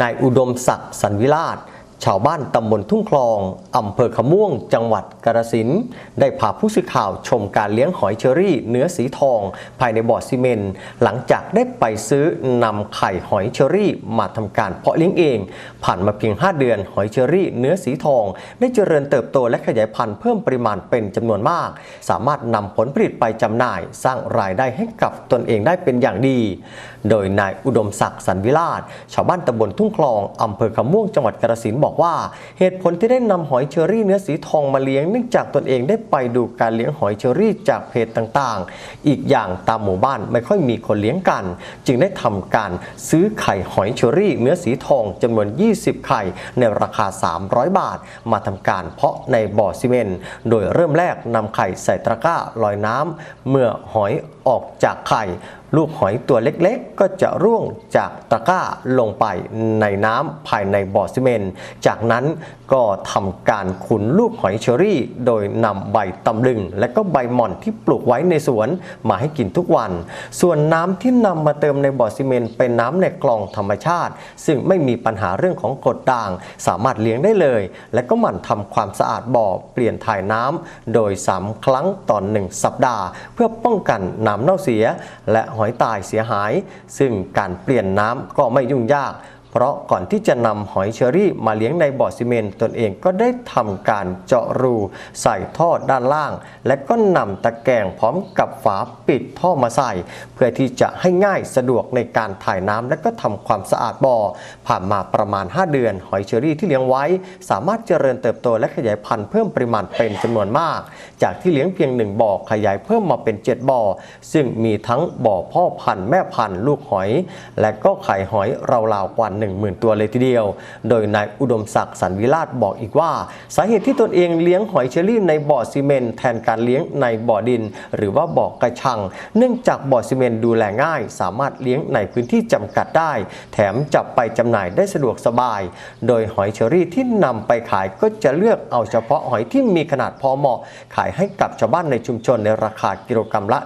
นายอุดมศักดิ์สันวิราช ชาวบ้านตำบลทุ่งคลองอำเภอขม่วง จังหวัดกาฬสินธุ์ได้พาผู้สื่อข่าวชมการเลี้ยงหอยเชอรี่เนื้อสีทอง ภายในบ่อซีเมนต์หลังจากได้ไปซื้อนำไข่หอยเชอรี่มาทำการเพาะเลี้ยงเอง ผ่านมาเพียง 5 เดือนหอยเชอรี่เนื้อสีทอง ได้เจริญเติบโตและขยายพันธุ์เพิ่มปริมาณเป็นจำนวนมาก สามารถนำผลผลิตไปจำหน่าย สร้างรายได้ให้กับตนเองได้เป็นอย่างดี โดยนายอุดมศักดิ์สันวิราชชาวบ้านตำบลทุ่งคลองอำเภอคำม่วงจังหวัดกาฬสินธุ์บอกว่า เหตุผลที่ได้นำหอยเชอรี่เนื้อสีทองมาเลี้ยงเนื่องจากตนเองได้ไปดูการเลี้ยงหอยเชอรี่จากเพจต่างๆ อีกอย่างตามหมู่บ้านไม่ค่อยมีคนเลี้ยงกัน จึงได้ทำการซื้อไข่หอยเชอรี่เนื้อสีทองจำนวน 20 ไข่ในราคา 300 บาท มาทำการเพาะในบ่อซีเมนต์โดยเริ่มแรกนำไข่ใส่ตะกร้าลอยน้ำเมื่อหอย ออกจากไข่ ลูกหอยตัวเล็กๆ ก็จะร่วงจากตะกร้าลงไปในน้ำภายในบ่อซีเมนต์จากนั้นก็ทำการขุนลูกหอยเชอรี่ โดยนำใบตำลึง และก็ใบหม่อนที่ปลูกไว้ในสวนมาให้กินทุกวัน ส่วนน้ำที่นำมาเติมในบ่อซีเมนต์เป็นน้ำในคลองธรรมชาติ ซึ่งไม่มีปัญหาเรื่องของกรดด่าง สามารถเลี้ยงได้เลย และก็หมั่นทำความสะอาดบ่อเปลี่ยนถ่ายน้ำโดย 3 ครั้งต่อหนึ่งสัปดาห์ เพื่อป้องกันน้ำเน่าเสีย และหอยตายเสียหาย ซึ่งการเปลี่ยนน้ำก็ไม่ยุ่งยาก เพราะก่อนที่จะนำหอยเชอรี่มาเลี้ยงในบ่อซีเมนต์ตนเองก็ได้ทำการเจาะรู ใส่ท่อด้านล่าง และก็นำตะแกรงพร้อมกับฝาปิดท่อมาใส่ เพื่อที่จะให้ง่ายสะดวกในการถ่ายน้ำและก็ทำความสะอาดบ่อ ผ่านมาประมาณ 5 เดือน หอยเชอรี่ที่เลี้ยงไว้ สามารถเจริญเติบโตและขยายพันธุ์เพิ่มปริมาณเป็นจำนวนมาก จากที่เลี้ยงเพียงหนึ่งบ่อขยายเพิ่มมาเป็น 7 บ่อ ซึ่งมีทั้งบ่อพ่อพันธุ์แม่พันธุ์ลูกหอย และก็ไข่หอยราวๆกว่า10,000 ตัวเลยทีเดียว โดยนายอุดมศักดิ์สันวิราชบอกอีกว่า สาเหตุที่ตนเองเลี้ยงหอยเชอรี่ในบ่อซีเมนต์แทนการเลี้ยงในบ่อดิน หรือว่าบ่อกระชัง เนื่องจากบ่อซีเมนต์ดูแลง่าย สามารถเลี้ยงในพื้นที่จำกัดได้ แถมจับไปจำหน่ายได้สะดวกสบาย โดยหอยเชอรี่ที่นำไปขายก็จะเลือกเอาเฉพาะหอยที่มีขนาดพอเหมาะ ขายให้กับชาวบ้านในชุมชนในราคากิโลกรรัมละ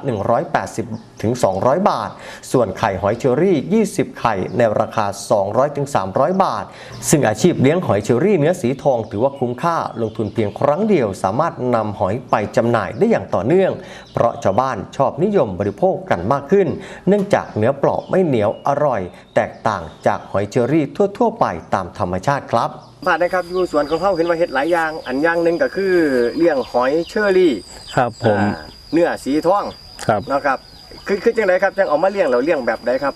180ถึง200 บาท ส่วนไข่หอยเชอรี่ 20 ไข่ในราคา 200ถึง300 บาท ซึ่งอาชีพเลี้ยงหอยเชอรี่เนื้อสีทอง ถือว่าคุ้มค่าลงทุนเพียงครั้งเดียว สามารถนำหอยไปจำหน่ายได้อย่างต่อเนื่อง เพราะชาวบ้านชอบนิยมบริโภคกันมากขึ้น เนื่องจากเนื้อเปราะไม่เหนียวอร่อย แตกต่างจากหอยเชอรี่ทั่ว ๆ ไปตามธรรมชาติครับผ่านนะครับอยู่สวนของเขาเห็นว่าเห็ดหลายอย่าง อันอย่างหนึ่งก็คือเลี้ยงหอยเชอรี่ครับผมอ่าเนื้อสีทองครับนะครับคือคือจังไดครับจังเอามาเลี้ยงเราเลี้ยงแบบใดครับ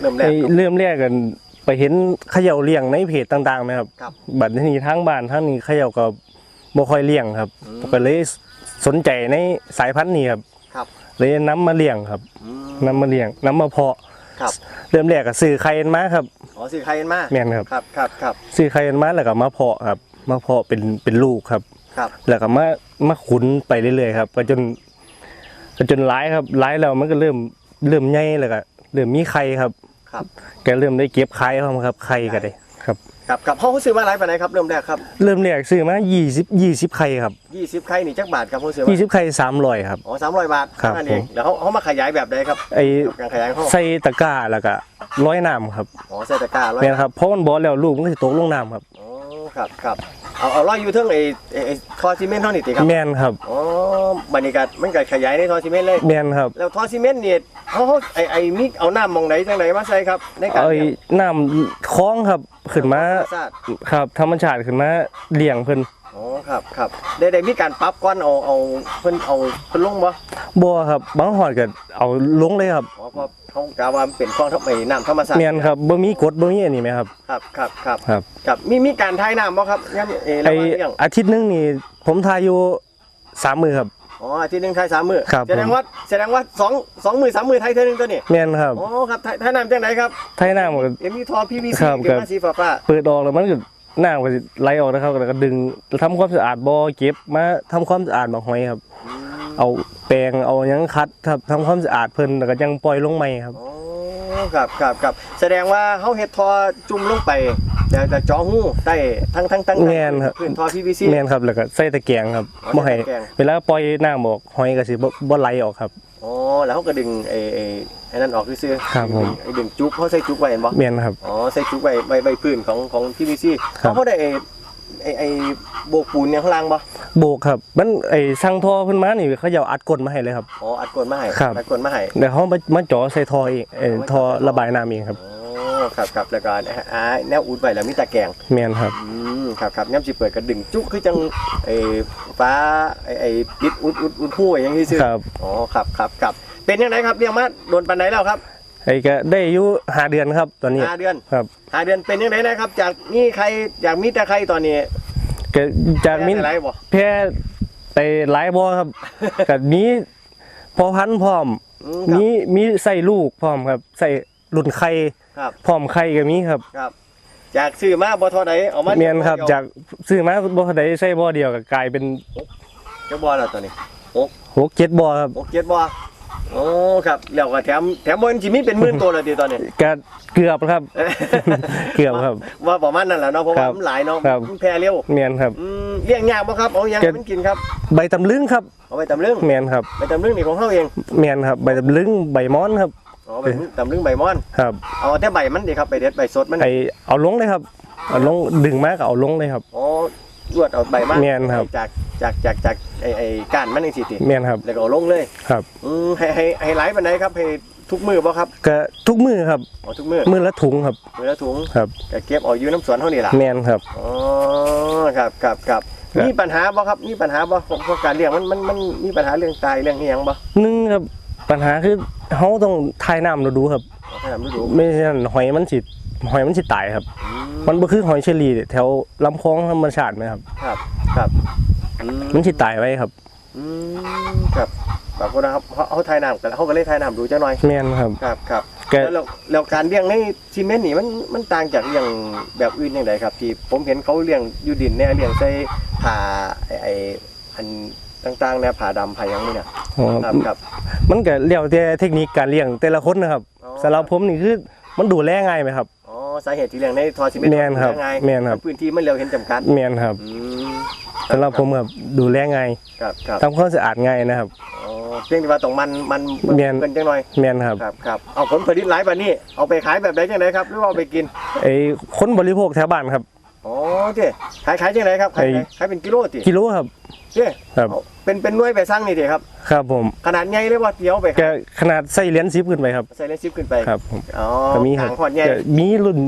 เริ่มแรกไอ้เริ่มแรกกัน ไปเห็นเขย่าเลี้ยงในเพจต่างๆนะครับครับ บัดนี้ทั้งบ้านทั้งนี้เขย่าก็บ่ค่อยเลี้ยงครับอืมก็เลยสนใจในสายพันธุ์นี้ครับครับ เลยนํมาเลี้ยงครับอืม นํมาเลี้ยงนํมาเพาะครับ เริ่มแรกก็ซื้อไข่มาครับ อ๋อซื้อใครกันมาแม่นครับ ครับครับครับซื้อไข่มาแล้วก็มาเพาะครับ มาเพาะเป็นเป็นลูกครับ ครับ แล้วก็มามาขุนไปเรื่อยๆครับก็จนก็จนร้ายครับร้ายแล้วมันก็เริ่มเริ่มใหญ่แล้วก็เริ่มมีไข่ครับ ครับก็เริ่มได้เก็บไข่พร้อมครับไข่ก็ได้ครับครับครับเขาซื้อมาหลายปานไหนครับเริ่มแรกครับเริ่มแรกซื้อมา20 20ไข่ครับ 20 ไข่นี่จักบาทครับเขาซื้อมา20ไข่300ครับอ๋อ300 บาทครับนั่นเองผมแล้วเขาเขามาขยายแบบใดครับไอ้การขยายของเขาใส่ตะกร้าแล้วก็ร้อยน้ำครับอ๋อใส่ตะกร้าร้อยแม่นครับเพราะมันบ่แล้วลูกมันก็สิตกลงน้ำครับอ๋อครับครับ เอาเอาร้อยอยู่เทิงไอ้ไอ้ไอ้ท่อซีเมนต์เท่านี้ติครับแม่นครับอ๋อบรรยากาศมันก็ขยายในท่อซีเมนต์เลย แม่นครับแล้วท่อซีเมนต์เนี่ยเขาเขาไอ้ไอ้มิกเอาน้ำมองไหนจังไหนมาใส่ครับในการไอ้เลี้ยงน้ำคลองครับขึ้นมาธรรชาติครับธรรมชาติขึ้นมาเลี้ยงเพิ่น อ๋อครับครับได้ได้มีการปรับก้อนเอาเอาเพิ่นเอาเพิ่นลงบ่บ่ครับบางหอดก็เอาลงเลยครับอ๋อเพราะเขากล่าวว่ามันเป็นคลองทับไอ้น้ำธรรมชาติแม่นครับบ่มีกฎบ่มีอันนี้ไหมครับ ครับครับครับครับ ครับมีมีการทายน้ำบ่ครับงั้นเออระไอหว่างเลี้ยงอาทิตย์หนึงนี่ผมทายอยู่สามมือครับ อ๋ออาทิตย์หนึงทายสามมื้อครับ แสดงว่าแสดงว่าสองสองมื้อสามมื้อทายเท่านึงตัวนี้แม่นครับอ๋อครับทายทายน้ำจังไหนครับทายน้ำก็ เอ็มมีท่อ PVC ครับเป็นครับ มาสีฟ้าๆ เปิดออกแล้วมันก็ น้ำก็สิไหลออกนะครับแล้วก็ดึงทำความสะอาดบ่อเก็บมาทำความสะอาดบ่อหอยครับ เอาแปรงเอาหยังคัดครับทำความสะอาดเพิ่นแล้วก็ยังปล่อยลงใหม่ครับอ๋อ ครับครับครับแสดงว่าเขาเฮ็ดทอจุ่มลงไปแต่แต่จอหูได้ทั้งทั้งทั้งแม่นครับ พื้นท่อ PVC แม่นครับแล้วก็ใส่ตะแกรงครับอ๋อบ่ให้ใส่ตะแกรง เวลาปล่อยน้ำออกหอยก็สิบ่บ่ไหลออกครับ อ๋อแล้วเขาก็ดึงไอ้ไอ้ไอ้นั่นออกซื่อๆครับผม ไอ้ดึงจุ๊บเขาใส่จุ๊บไว้เห็นบ่ แม่นครับ อ๋อใส่จุ๊บไว้ใบใบพื้นของของ PVC ครับ เขาได้ ไอ้ไอ้ไอ้โบกปูนเนี่ยข้างล่างบ่โบกครับ มันไอ้สั่งท่อขึ้นมานี่เขาจะเอาอัดก้นมาให้เลยครับ อ๋ออัดกวนมาให้ครับ อัดกวนมาให้เดี๋ยวเขามามาจ่อใส่ท่อเองเอ่อท่อระบายน้ำเองครับอ๋อครับครับแล้วก็อ่าแนวอุดไว้แล้วมีตะแกรงแม่นครับ อืมครับครับย่ำสิเปิดกระดึงจุ๊คือจังไอ้ฟ้าไอ้ไอ้ปิดอุดอุดอุดหู้อย่างที่ซื่อครับ อ๋อครับครับครับเป็นยังไงครับเรียงมาโดนปันไหนแล้วครับไอ้ก็ได้อายุห้าเดือนครับตอนนี้ ห้าเดือน ครับ ห้าเดือนเป็นยังไงนะครับ จากนี่ใครจากมิตรใครตอนนี้ก็จากมินแพ้อะไรบ่แพ้ไปหลายบ่ครับก็มีพอพันธุ์พร้อม อืมครับ มีมีใส่ลูกพร้อมครับ ใส่รุ่นไข่ครับ พร้อมไข่ก็มีครับครับ จากซื้อมาบ่เทอใดเอามาเมียนครับ จากซื้อมาบ่ได้ใส่บ่เดียวก็กลายเป็นจะบ่แล้วตอนนี้หกเจ็ดบ่ครับโอเจ็ดบ่ โอ้ครับแล้วก็แถมแถมบ่จิมีเป็นหมื่นตัวเลยทีตอนนี้ ก็เกือบครับ เกือบครับ ว่าประมาณนั้นแหละเนาะเพราะครัว่าบมันหลายเนาะครับ มันแพร่เร็วเมียนครับ อืมเลี้ยงยากบ่ครับเอาหยังเก็ให้บมันกินครับใบตำลึงครับเอาไปตำลึงเมียนครับไปตำลึงนี่ของเฮาเองเมียนครับ ใบตำลึงใบม้อนครับอ๋อไปตำลึงใบม่อนครับเอาแต่ใบมันดิครับใบเด็ดใบสดมันไอเอาลงเลยครับเอาลงดึงมาก็เอาลงเลยครับอ๋อ รวดเอาใบมันแม่นครับ จากจากจากจากไอ้ไอ้ก้านมันจังซี่ติเมียนครับแล้วก็เอาลงเลยครับอืมให้ให้ให้หลายปานใดครับให้ทุกมื้อบ่ครับก็ทุกมือครับอ๋อทุกมื้อมือละถุงครับมื้อละถุงครับก็เก็บเอาอยู่น้ำสวนเฮานี่ล่ะเมียนครับอ๋อครับครับครับครับมีปัญหาบ่ครับมีปัญหาบ่ของของการเลี้ยงมันมันมันมีปัญหาเรื่องตายเรื่องอีหยังบ่หนึ่งครับปัญหาคือเขาต้องทายน้ำเราดูครับ ให้ถามดูไม่ใช่นั้นหอยมันสิหอยมันสิตายครับ อืมมันบ่คือหอยเชอรี่แถวลำคลองธรรมชาติไหมครับ ครับครับอืมันสิตายไว้ครับอืมครับบางคนนะครับเขาเขาทายน้ำกันเขาก็เลยทายน้ำดูจังหน่อย แม่นครับ ครับครับแก แล้วเราแล้วการเลี้ยงในซีเมนต์นี่มันมันต่างจากเลี้ยงแบบอื่นยังไงครับ ที่ผมเห็นเขาเลี้ยงอยู่ดินเนี่ยเลี้ยงใส่ผ่าไอ้ไอ้อันต่างๆเนี่ยผ่าดำผ่าหยังนี่เนี่ยอ๋อครับครับมันก็แล้วแต่เทคนิคการเลี้ยงแต่ละคนนะครับอ๋อ สำหรับผมนี่คือมันดูแลง่ายไหมครับ อ๋อสาเหตุที่เลี้ยงในทอซีเมนต์แม่นครับยังไงแม่นครับ พื้นที่มันเร็วเห็นจำกัดแม่นครับอืมสำหรับผมครับดูแลง่ายครับครับทำความสะอาดง่ายนะครับ อ๋อเพียงแต่ว่าต้องมันมันแม่นเกินจังหน่อยแม่นครับครับครับเอาผลผลิตหลายแบบนี้เอาไปขายแบบไหนจังไดครับหรือว่าเอาไปกินไอ้คนบริโภคแถวบ้านครับ อ๋อเจ้ขายขายจังไดครับขายไอ้ ขายขายเป็นกิโลติกิโลครับ เจ้ครับเอาเป็นเป็นหน่วยไปสร้างนี่เด้ครับ ครับผม ขนาดใหญ่เลยว่าเดียวไปก็ขนาดใส่เหรียญซิปขึ้นไปครับ ใส่เลนซิปขึ้นไปครับผมอ๋อก็มีคกรัลาบงขวดใหญ่ก็มีรุ่น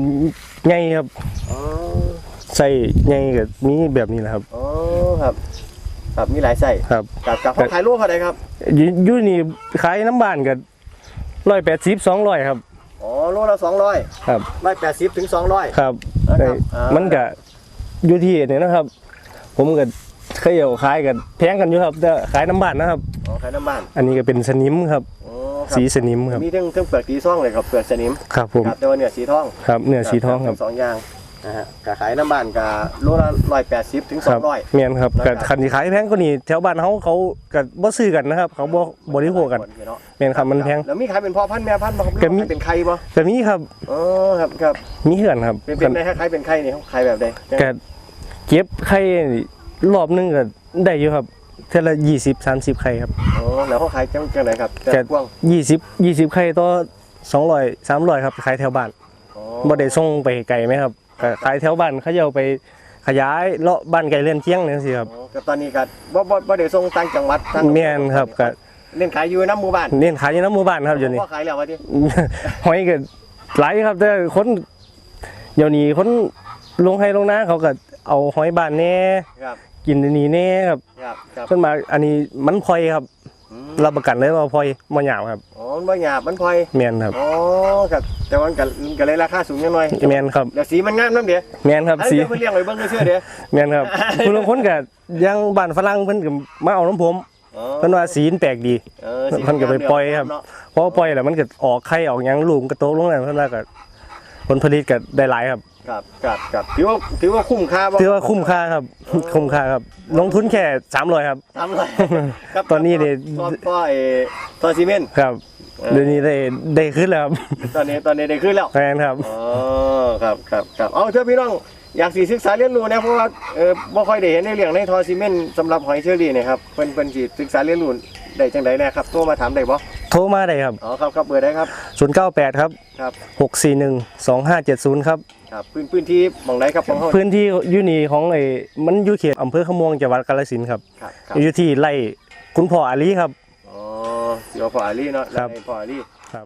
ใหญ่ครับ อ๋อใส่ใหญ่ก็มีแบบนี้แหละครับ อ๋อครับ ครับมีหลายไส้ครับกับกับเขาขายลูกเท่าไหร่ครับอยู่อยู่นี่ขายน้ำบ้านก็ร้อยแปดสิบสองร้อยครับ อ๋อโลละสองร้อยครับ ร้อยแปดสิบถึงสองร้อย ครับครับไอ้อ่ามั มันก็อยู่ที่นี่นะครับ ผมก็ เคยเอาขายกันแพงกันอยู่ครับแต่ขายน้ำบ้านนะครับ อ๋อขายน้ำบ้านอันนี้ก็เป็นสนิมครับ อ๋อครับสีสนิมครับมีทั้งทั้งเปลือกสีซ่องเลยครับเปลือกสนิมครับผมครับแต่ว่าเนื้อสีทองครับเนื้อสีทองครับทั้สองอย่างนะฮะกะขายน้ำบ้านกะโลละร้อยแปดสิบถึงสคอรังร้อย เมียนครับแล้วก็กับคันที่ขายแพงกว่านี้แถวบ้านเขาเขาก็บ่ซื้อกันนะครับ เขาบ่บริโภคกันเมียนครับมันแพง แล้วมีขายเป็นพ่อพันธุ์แม่พันธุ์บ่ครับหรือก็มีว่าขายเป็นไข่บ่ก็มีครับอ๋อครับครับมีเหือนครับเป็นเป็นไงฮะขายเป็นไข่นี่เขาขายแบบใด ก็เก็บไข่ รอบหนึงก็ได้อยู่ครับเท่าละยี่สิบสามสิบไข่ครับอ๋อแล้วเขาขายจังจังไหนครับแต่แกกว้างยี่สิบยี่สิบไข่ต่อสองร้อยสามร้อยครับขายแถวบ้านอ๋อบ่ได้ส่งไปไกลไหมครับก็ขายแถวบ้านเขาจะเอาไปขยายเลาะบ้านไกลเลื่อนเที่ยงนี่สิครับอ๋อก็ตอนนี้ก็บ่บ่บ่ได้ส่งต่างจังหวัดต่างแม่นครับก็เล่นขายอยู่น้ำหมู่บ้านเน้นขายอยู่น้ำหมู่บ้านครับเดี๋ยวนี้ พ่อขายแล้วว่าดิหอยก็หลายครับแต่คนเดี๋ยวนี้คนลงให้ลงนาเขาก็เอาหอยบ้านแน่ครับ กินอันนี้แน่ครับครับครับส่วนมากอันนี้มันพลอยครับอืมรับประกันเลยว่าพลอยบ่หยาบครับอ๋อมันบ่หยาบมันพลอยแม่นครับอ๋อครับแต่ว่ามันก็มันก็เลยราคาสูงจังหน่อยแม่นครับเดี๋ยวสีมันงามนำเด้แม่นครับอันสีนี้เพิ่นเลี้ยงไว้เบิ่งซื่อๆเด้แม่นครับผู้ลางคนก็ยังบ้านฝรั่งเพิ่นก็มาเอาน้ำผมอ๋อเพิ่นว่าสีมันแปลกดี เออสีเพิ่นก็ไปปล่อยครับ เนาะพอปล่อยแล้วมันก็ออกไข่ออกหยังลูกมันก็โตลงแล้วเพิ่นว่าก็ผลผลิตก็ได้หลายครับ ครับครับครับถือว่าถือว่าคุ้มค่าบ่ถือว่าคุ้มค่าครับ คุ้มค่าครับ ลงทุนแค่300ครับ ทำเลยครับตอนนี้เนี่ย ท่อท่อไอ้ท่อซีเมนต์ครับเออเดี๋ยวนี้ได้ได้ขึ้นแล้วครับตอนนี้ตอนนี้ได้ขึ้นแล้วแฟนครับ อ๋อครับครับครับเอาเถอะพี่น้องอยากสิศึกษาเรียนรู้นะเพราะว่าเออบ่ค่อยได้เห็นในเรื่องในทอซีเมนต์สำหรับหอยเชอรี่เนี่ยครับเพิ่นเพิ่นสิศึกษาเรียนรู้ได้จังไดแน่ครับโทรมาถามได้บ่โทรมาได้ครับอ๋อครับครับเบอร์ได้ครับ098 ครับ ครับ 641 2570 ครับ ครับพื้นพื้นที่หมองไหนครับของเฮา พื้นที่อยู่นี่ของไอ้มันอยู่เขตอำเภอขะม่วงจังหวัดกาฬสินธุ์ครับครับครับ อยู่ที่ไร่คุณพ่ออาลีครับ อ๋อเดี๋ยวพออาลีเนาะครับแล้วให้พออาลี ครับ